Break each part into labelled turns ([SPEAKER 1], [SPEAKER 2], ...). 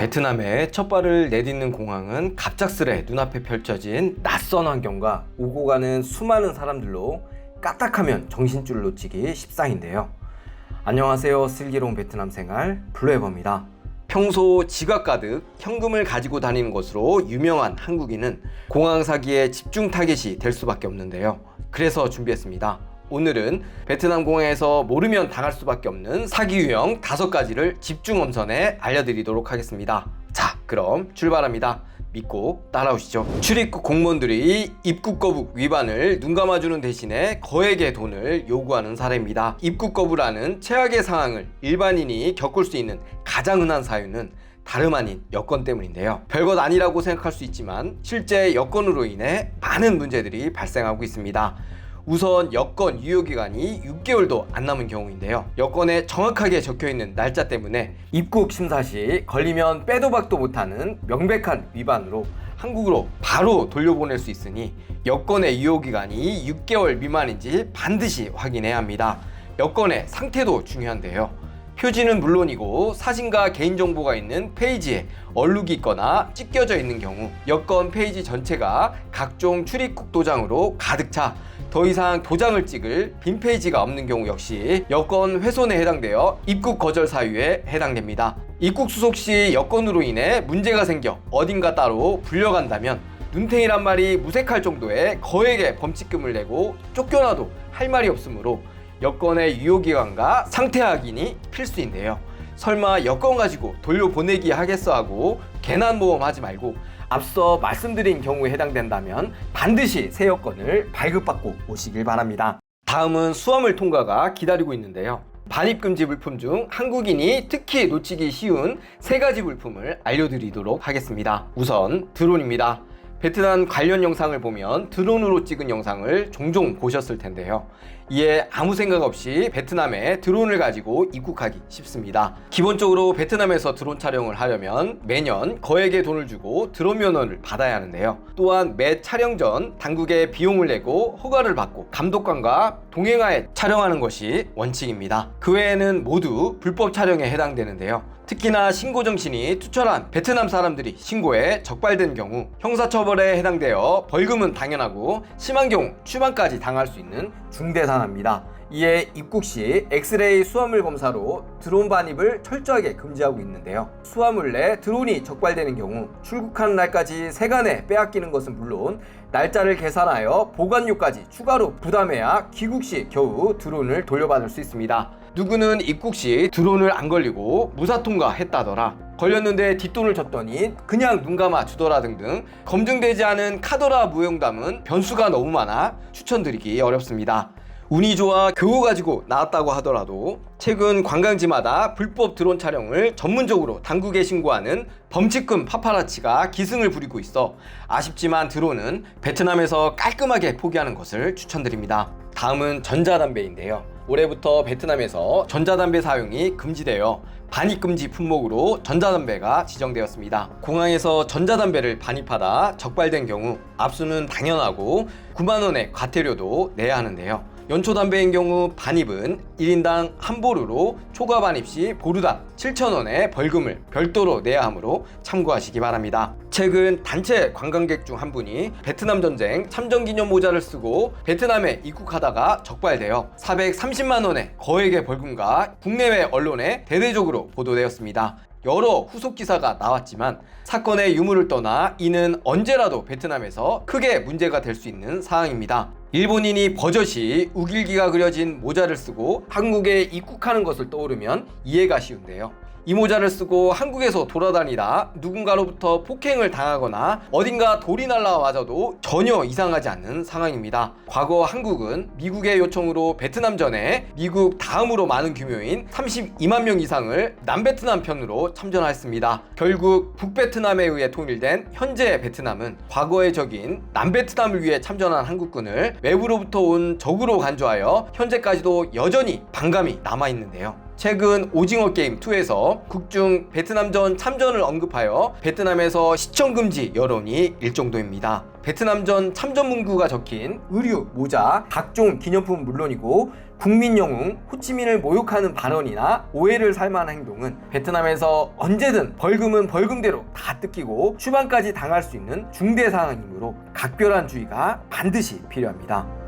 [SPEAKER 1] 베트남에 첫 발을 내딛는 공항은 갑작스레 눈앞에 펼쳐진 낯선 환경과 오고 가는 수많은 사람들로 까딱하면 정신줄을 놓치기 십상인데요. 안녕하세요. 슬기로운 베트남 생활 블루에버입니다. 평소 지갑 가득 현금을 가지고 다니는 것으로 유명한 한국인은 공항 사기의 집중 타겟이 될 수밖에 없는데요. 그래서 준비했습니다. 오늘은 베트남 공항에서 모르면 당할 수밖에 없는 사기 유형 다섯 가지를 집중 엄선해 알려드리도록 하겠습니다. 자, 그럼 출발합니다. 믿고 따라오시죠. 출입국 공무원들이 입국 거부 위반을 눈 감아주는 대신에 거액의 돈을 요구하는 사례입니다. 입국 거부라는 최악의 상황을 일반인이 겪을 수 있는 가장 흔한 사유는 다름 아닌 여건 때문인데요. 별것 아니라고 생각할 수 있지만 실제 여건으로 인해 많은 문제들이 발생하고 있습니다. 우선 여건 유효기간이 6개월도 안 남은 경우인데요. 여건에 정확하게 적혀 있는 날짜 때문에 입국 심사 시 걸리면 빼도 박도 못하는 명백한 위반으로 한국으로 바로 돌려보낼 수 있으니 여건의 유효기간이 6개월 미만인지 반드시 확인해야 합니다. 여건의 상태도 중요한데요. 표지는 물론이고 사진과 개인정보가 있는 페이지에 얼룩이 있거나 찢겨져 있는 경우 여권 페이지 전체가 각종 출입국 도장으로 가득 차 더 이상 도장을 찍을 빈 페이지가 없는 경우 역시 여권 훼손에 해당되어 입국 거절 사유에 해당됩니다. 입국 수속 시 여권으로 인해 문제가 생겨 어딘가 따로 불려간다면 눈탱이란 말이 무색할 정도의 거액의 범칙금을 내고 쫓겨나도 할 말이 없으므로 여권의 유효기간과 상태 확인이 필수인데요. 설마 여권 가지고 돌려보내기 하겠어 하고 괜한 모험 하지 말고 앞서 말씀드린 경우에 해당된다면 반드시 새 여권을 발급받고 오시길 바랍니다. 다음은 수화물 통과가 기다리고 있는데요. 반입금지 물품 중 한국인이 특히 놓치기 쉬운 세 가지 물품을 알려드리도록 하겠습니다. 우선 드론입니다. 베트남 관련 영상을 보면 드론으로 찍은 영상을 종종 보셨을 텐데요. 이에 아무 생각 없이 베트남에 드론을 가지고 입국하기 쉽습니다. 기본적으로 베트남에서 드론 촬영을 하려면 매년 거액의 돈을 주고 드론 면허를 받아야 하는데요. 또한 매 촬영 전 당국에 비용을 내고 허가를 받고 감독관과 동행하에 촬영하는 것이 원칙입니다. 그 외에는 모두 불법 촬영에 해당되는데요. 특히나 신고 정신이 투철한 베트남 사람들이 신고에 적발된 경우 형사처벌에 해당되어 벌금은 당연하고 심한 경우 추방까지 당할 수 있는 중대 산업입니다. 이에 입국 시 엑스레이 수화물 검사로 드론 반입을 철저하게 금지하고 있는데요. 수화물 내 드론이 적발되는 경우 출국하는 날까지 세간에 빼앗기는 것은 물론 날짜를 계산하여 보관료까지 추가로 부담해야 귀국 시 겨우 드론을 돌려받을 수 있습니다. 누구는 입국 시 드론을 안 걸리고 무사 통과했다더라. 걸렸는데 뒷돈을 줬더니 그냥 눈 감아 주더라 등등 검증되지 않은 카더라 무용담은 변수가 너무 많아 추천드리기 어렵습니다. 운이 좋아 교우 가지고 나왔다고 하더라도 최근 관광지마다 불법 드론 촬영을 전문적으로 당국에 신고하는 범칙금 파파라치가 기승을 부리고 있어 아쉽지만 드론은 베트남에서 깔끔하게 포기하는 것을 추천드립니다. 다음은 전자담배인데요. 올해부터 베트남에서 전자담배 사용이 금지되어 반입금지 품목으로 전자담배가 지정되었습니다. 공항에서 전자담배를 반입하다 적발된 경우 압수는 당연하고 9만원의 과태료도 내야 하는데요. 연초 담배인 경우 반입은 1인당 한 보루로 초과 반입 시 보루당 7,000원의 벌금을 별도로 내야 하므로 참고하시기 바랍니다. 최근 단체 관광객 중 한 분이 베트남 전쟁 참전 기념 모자를 쓰고 베트남에 입국하다가 적발되어 430만 원의 거액의 벌금과 국내외 언론에 대대적으로 보도되었습니다. 여러 후속 기사가 나왔지만 사건의 유무를 떠나 이는 언제라도 베트남에서 크게 문제가 될 수 있는 사항입니다. 일본인이 버젓이 우길기가 그려진 모자를 쓰고 한국에 입국하는 것을 떠오르면 이해가 쉬운데요. 이 모자를 쓰고 한국에서 돌아다니다 누군가로부터 폭행을 당하거나 어딘가 돌이 날라와 맞아도 전혀 이상하지 않는 상황입니다. 과거 한국은 미국의 요청으로 베트남 전에 미국 다음으로 많은 규모인 32만 명 이상을 남베트남 편으로 참전하였습니다. 결국 북베트남에 의해 통일된 현재 베트남은 과거의 적인 남베트남을 위해 참전한 한국군을 외부로부터 온 적으로 간주하여 현재까지도 여전히 반감이 남아있는데요. 최근 오징어 게임 2에서 국중 베트남전 참전을 언급하여 베트남에서 시청 금지 여론이 일 정도입니다. 베트남전 참전 문구가 적힌 의류, 모자, 각종 기념품은 물론이고 국민 영웅 호치민을 모욕하는 발언이나 오해를 살 만한 행동은 베트남에서 언제든 벌금은 벌금대로 다 뜯기고 추방까지 당할 수 있는 중대 사항이므로 각별한 주의가 반드시 필요합니다.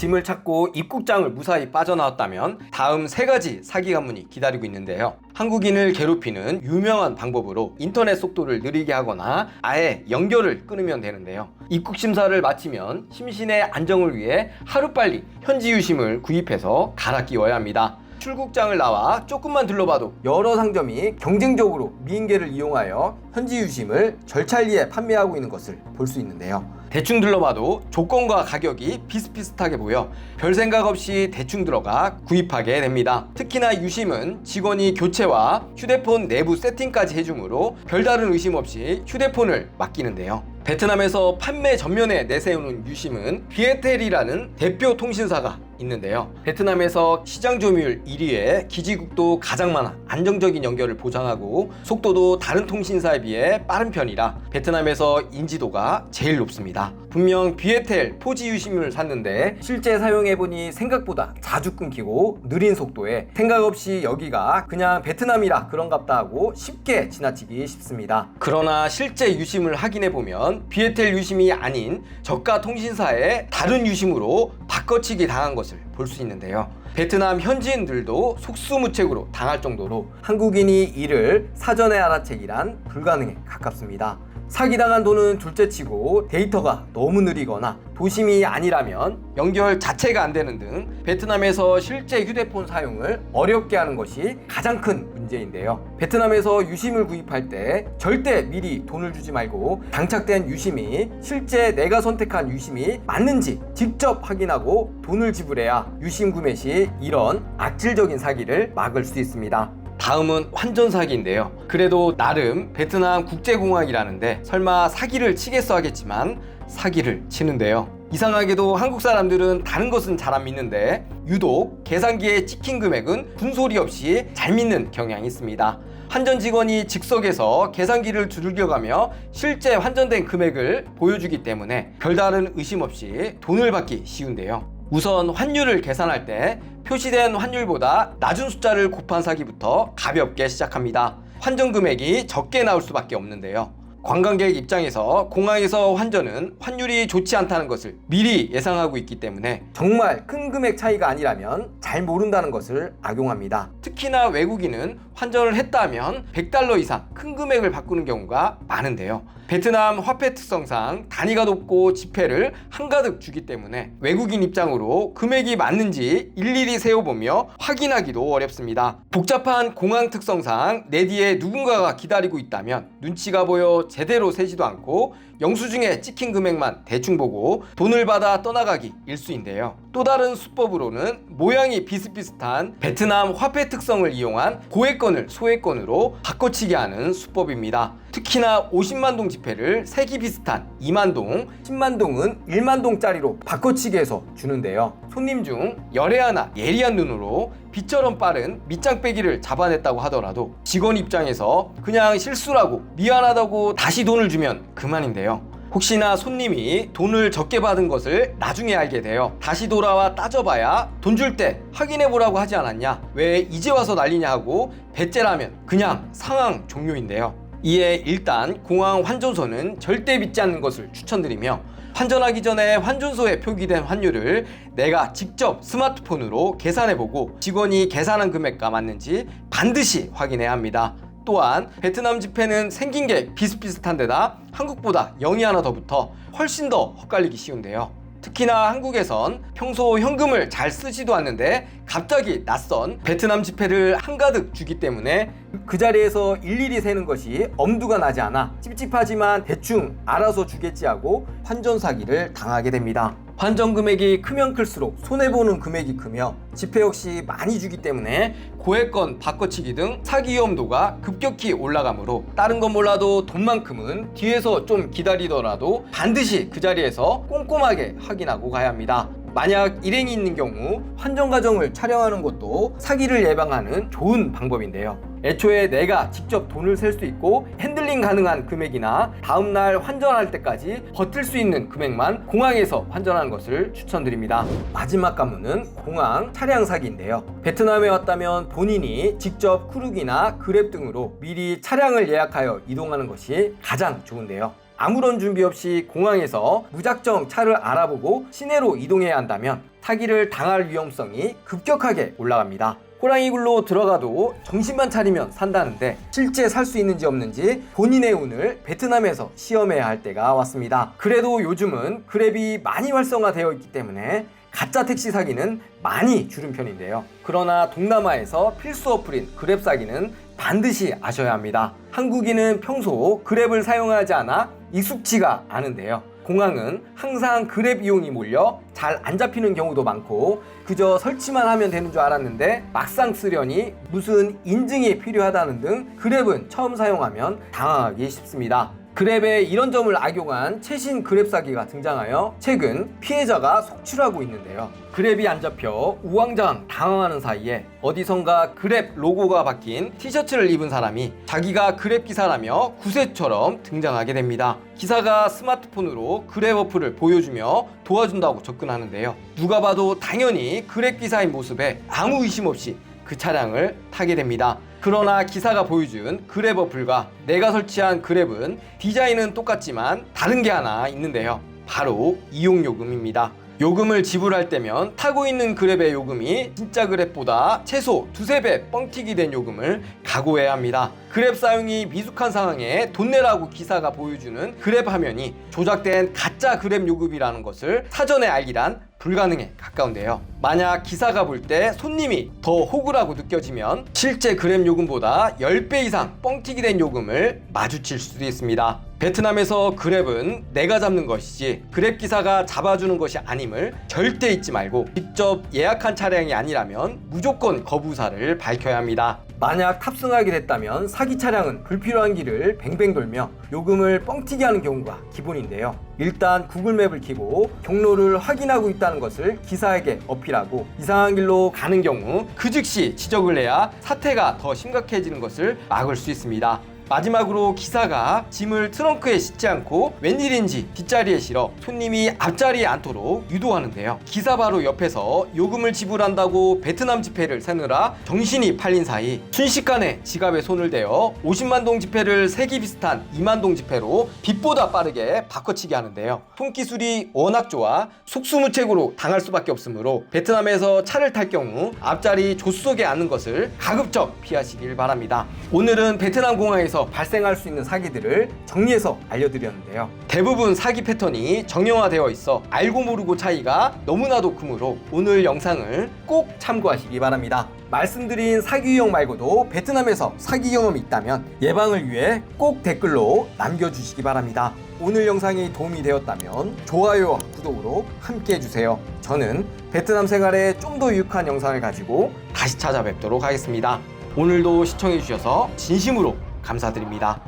[SPEAKER 1] 짐을 찾고 입국장을 무사히 빠져나왔다면 다음 세 가지 사기 가문이 기다리고 있는데요. 한국인을 괴롭히는 유명한 방법으로 인터넷 속도를 느리게 하거나 아예 연결을 끊으면 되는데요. 입국 심사를 마치면 심신의 안정을 위해 하루빨리 현지 유심을 구입해서 갈아 끼워야 합니다. 출국장을 나와 조금만 둘러봐도 여러 상점이 경쟁적으로 미인계를 이용하여 현지 유심을 절찰리에 판매하고 있는 것을 볼 수 있는데요. 대충 둘러봐도 조건과 가격이 비슷비슷하게 보여 별 생각 없이 대충 들어가 구입하게 됩니다. 특히나 유심은 직원이 교체와 휴대폰 내부 세팅까지 해주므로 별다른 의심 없이 휴대폰을 맡기는데요. 베트남에서 판매 전면에 내세우는 유심은 비에텔이라는 대표 통신사가 있는데요. 베트남에서 시장 점유율 1위에 기지국도 가장 많아 안정적인 연결을 보장하고 속도도 다른 통신사에 비해 빠른 편이라 베트남에서 인지도가 제일 높습니다. 분명 비에텔 4G 유심을 샀는데 실제 사용해보니 생각보다 자주 끊기고 느린 속도에 생각 없이 여기가 그냥 베트남이라 그런갑다 하고 쉽게 지나치기 쉽습니다. 그러나 실제 유심을 확인해보면 비에텔 유심이 아닌 저가 통신사의 다른 유심으로 바꿔치기 당한 것을 볼 수 있는데요. 베트남 현지인들도 속수무책으로 당할 정도로 한국인이 이를 사전에 알아채기란 불가능에 가깝습니다. 사기당한 돈은 둘째치고 데이터가 너무 느리거나 도심이 아니라면 연결 자체가 안 되는 등 베트남에서 실제 휴대폰 사용을 어렵게 하는 것이 가장 큰 문제인데요. 베트남에서 유심을 구입할 때 절대 미리 돈을 주지 말고 장착된 유심이 실제 내가 선택한 유심이 맞는지 직접 확인하고 돈을 지불해야 유심 구매 시 이런 악질적인 사기를 막을 수 있습니다. 다음은 환전 사기인데요. 그래도 나름 베트남 국제공항이라는데 설마 사기를 치겠어 하겠지만 사기를 치는데요. 이상하게도 한국 사람들은 다른 것은 잘 안 믿는데 유독 계산기에 찍힌 금액은 군소리 없이 잘 믿는 경향이 있습니다. 환전 직원이 즉석에서 계산기를 두들겨가며 실제 환전된 금액을 보여주기 때문에 별다른 의심 없이 돈을 받기 쉬운데요. 우선 환율을 계산할 때 표시된 환율보다 낮은 숫자를 곱한 사기부터 가볍게 시작합니다. 환전 금액이 적게 나올 수밖에 없는데요. 관광객 입장에서 공항에서 환전은 환율이 좋지 않다는 것을 미리 예상하고 있기 때문에 정말 큰 금액 차이가 아니라면 잘 모른다는 것을 악용합니다. 특히나 외국인은 환전을 했다 하면 100달러 이상 큰 금액을 바꾸는 경우가 많은데요. 베트남 화폐 특성상 단위가 높고 지폐를 한가득 주기 때문에 외국인 입장으로 금액이 맞는지 일일이 세어보며 확인하기도 어렵습니다. 복잡한 공항 특성상 내 뒤에 누군가가 기다리고 있다면 눈치가 보여 제대로 세지도 않고 영수증에 찍힌 금액만 대충 보고 돈을 받아 떠나가기 일수인데요. 또 다른 수법으로는 모양이 비슷비슷한 베트남 화폐 특성을 이용한 고액권을 소액권으로 바꿔치기 하는 수법입니다. 특히나 50만 동 지폐를 색이 비슷한 2만 동, 10만 동은 1만 동짜리로 바꿔치기해서 주는데요. 손님 중 열애하나 예리한 눈으로 빛처럼 빠른 밑장 빼기를 잡아냈다고 하더라도 직원 입장에서 그냥 실수라고 미안하다고 다시 돈을 주면 그만인데요. 혹시나 손님이 돈을 적게 받은 것을 나중에 알게 돼요. 다시 돌아와 따져봐야 돈 줄 때 확인해 보라고 하지 않았냐? 왜 이제 와서 난리냐 하고 배째라면 그냥 상황 종료인데요. 이에 일단 공항 환전소는 절대 믿지 않는 것을 추천드리며 환전하기 전에 환전소에 표기된 환율을 내가 직접 스마트폰으로 계산해보고 직원이 계산한 금액과 맞는지 반드시 확인해야 합니다. 또한 베트남 지폐는 생긴 게 비슷비슷한 데다 한국보다 0이 하나 더 붙어 훨씬 더 헛갈리기 쉬운데요. 특히나 한국에선 평소 현금을 잘 쓰지도 않는데 갑자기 낯선 베트남 지폐를 한가득 주기 때문에 그 자리에서 일일이 세는 것이 엄두가 나지 않아 찝찝하지만 대충 알아서 주겠지 하고 환전 사기를 당하게 됩니다. 환전 금액이 크면 클수록 손해보는 금액이 크며 지폐 역시 많이 주기 때문에 고액권 바꿔치기 등 사기 위험도가 급격히 올라가므로 다른 건 몰라도 돈만큼은 뒤에서 좀 기다리더라도 반드시 그 자리에서 꼼꼼하게 확인하고 가야 합니다. 만약 일행이 있는 경우 환전 과정을 촬영하는 것도 사기를 예방하는 좋은 방법인데요. 애초에 내가 직접 돈을 셀 수 있고 핸들링 가능한 금액이나 다음날 환전할 때까지 버틸 수 있는 금액만 공항에서 환전하는 것을 추천드립니다. 마지막 관문은 공항 차량 사기인데요. 베트남에 왔다면 본인이 직접 크루기나 그랩 등으로 미리 차량을 예약하여 이동하는 것이 가장 좋은데요. 아무런 준비 없이 공항에서 무작정 차를 알아보고 시내로 이동해야 한다면 사기를 당할 위험성이 급격하게 올라갑니다. 호랑이 굴로 들어가도 정신만 차리면 산다는데 실제 살 수 있는지 없는지 본인의 운을 베트남에서 시험해야 할 때가 왔습니다. 그래도 요즘은 그랩이 많이 활성화되어 있기 때문에 가짜 택시 사기는 많이 줄은 편인데요. 그러나 동남아에서 필수 어플인 그랩 사기는 반드시 아셔야 합니다. 한국인은 평소 그랩을 사용하지 않아 익숙치가 않은데요. 공항은 항상 그랩 이용이 몰려 잘 안 잡히는 경우도 많고 그저 설치만 하면 되는 줄 알았는데 막상 쓰려니 무슨 인증이 필요하다는 등 그랩은 처음 사용하면 당황하기 쉽습니다. 그랩에 이런 점을 악용한 최신 그랩 사기가 등장하여 최근 피해자가 속출하고 있는데요. 그랩이 안 잡혀 우왕좌왕 당황하는 사이에 어디선가 그랩 로고가 박힌 티셔츠를 입은 사람이 자기가 그랩 기사라며 구세처럼 등장하게 됩니다. 기사가 스마트폰으로 그랩 어플을 보여주며 도와준다고 접근하는데요. 누가 봐도 당연히 그랩 기사인 모습에 아무 의심 없이 그 차량을 타게 됩니다. 그러나 기사가 보여준 그랩 어플과 내가 설치한 그랩은 디자인은 똑같지만 다른 게 하나 있는데요. 바로 이용요금입니다. 요금을 지불할 때면 타고 있는 그랩의 요금이 진짜 그랩보다 최소 두세 배 뻥튀기 된 요금을 각오해야 합니다. 그랩 사용이 미숙한 상황에 돈 내라고 기사가 보여주는 그랩 화면이 조작된 가짜 그랩 요금이라는 것을 사전에 알기란 불가능에 가까운데요. 만약 기사가 볼 때 손님이 더 호구라고 느껴지면 실제 그랩 요금보다 10배 이상 뻥튀기 된 요금을 마주칠 수도 있습니다. 베트남에서 그랩은 내가 잡는 것이지 그랩 기사가 잡아주는 것이 아님을 절대 잊지 말고 직접 예약한 차량이 아니라면 무조건 거부사를 밝혀야 합니다. 만약 탑승하게 됐다면 사기 차량은 불필요한 길을 뱅뱅 돌며 요금을 뻥튀기 하는 경우가 기본인데요. 일단 구글맵을 켜고 경로를 확인하고 있다는 것을 기사에게 어필하고 이상한 길로 가는 경우 그 즉시 지적을 해야 사태가 더 심각해지는 것을 막을 수 있습니다. 마지막으로 기사가 짐을 트렁크에 싣지 않고 웬일인지 뒷자리에 실어 손님이 앞자리에 앉도록 유도하는데요. 기사 바로 옆에서 요금을 지불한다고 베트남 지폐를 세느라 정신이 팔린 사이 순식간에 지갑에 손을 대어 50만 동 지폐를 색이 비슷한 2만 동 지폐로 빛보다 빠르게 바꿔치기 하는데요. 손기술이 워낙 좋아 속수무책으로 당할 수밖에 없으므로 베트남에서 차를 탈 경우 앞자리 조수석에 앉는 것을 가급적 피하시길 바랍니다. 오늘은 베트남 공항에 서 발생할 수 있는 사기들을 정리해서 알려드렸는데요. 대부분 사기 패턴이 정형화되어 있어 알고 모르고 차이가 너무나도 크므로 오늘 영상을 꼭 참고하시기 바랍니다. 말씀드린 사기 유형 말고도 베트남에서 사기 경험이 있다면 예방을 위해 꼭 댓글로 남겨주시기 바랍니다. 오늘 영상이 도움이 되었다면 좋아요와 구독으로 함께 해주세요. 저는 베트남 생활에 좀 더 유익한 영상을 가지고 다시 찾아뵙도록 하겠습니다. 오늘도 시청해주셔서 진심으로 감사드립니다.